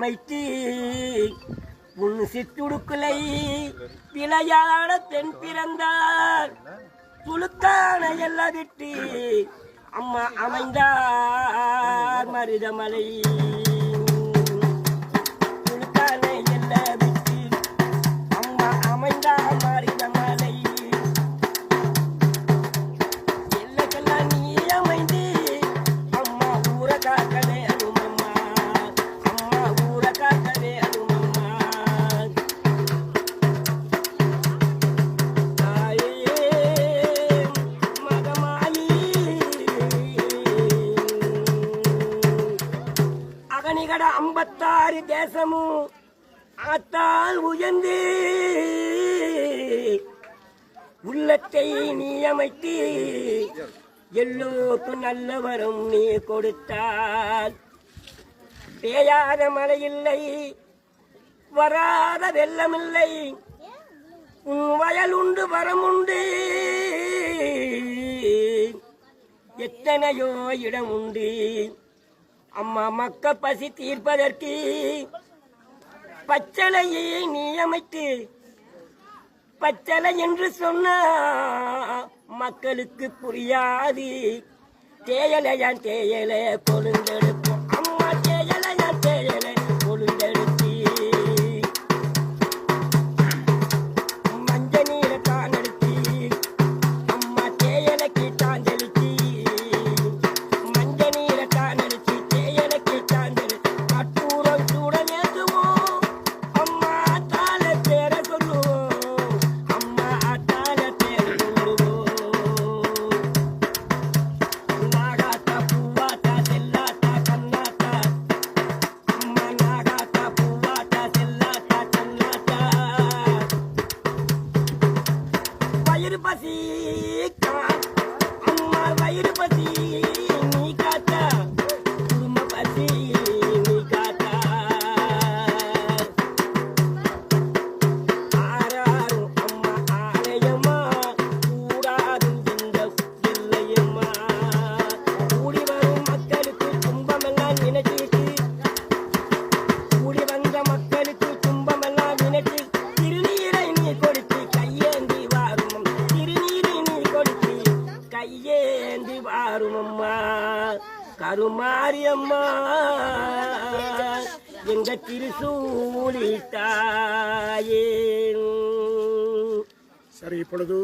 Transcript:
அமைத்து உன் சித்துடுக்குலை விளையாட பெண் பிறந்தார். துளுக்கான எல்லாம் விட்டு அம்மா அமைந்தார். மருதமலை. அகனிகட ஐம்பத்தாறு தேசமும் ஆத்தால் உயர்ந்து. உள்ளத்தை நீ எல்லோருக்கும் நல்லவரும் நீ கொடுத்தால். பேயாத மழை இல்லை வராத வெள்ளமில்லை. உன் வயல் உண்டு வரம் உண்டு. எத்தனையோ இடம் உண்டு. அம்மா மக்க பசி தீர்ப்பதற்கு பச்சளையை நியமித்து பச்சளை என்று சொன்ன மக்களுக்கு புரியாது. தேயலையான் தேயலை கொழுந்தெடுப்பு பசி அம்மா வயிறு பசி ஏந்தி வாரும் அம்மா கருமாரியம்மா. எங்க திருசூலி தாயே சரி இப்பொழுது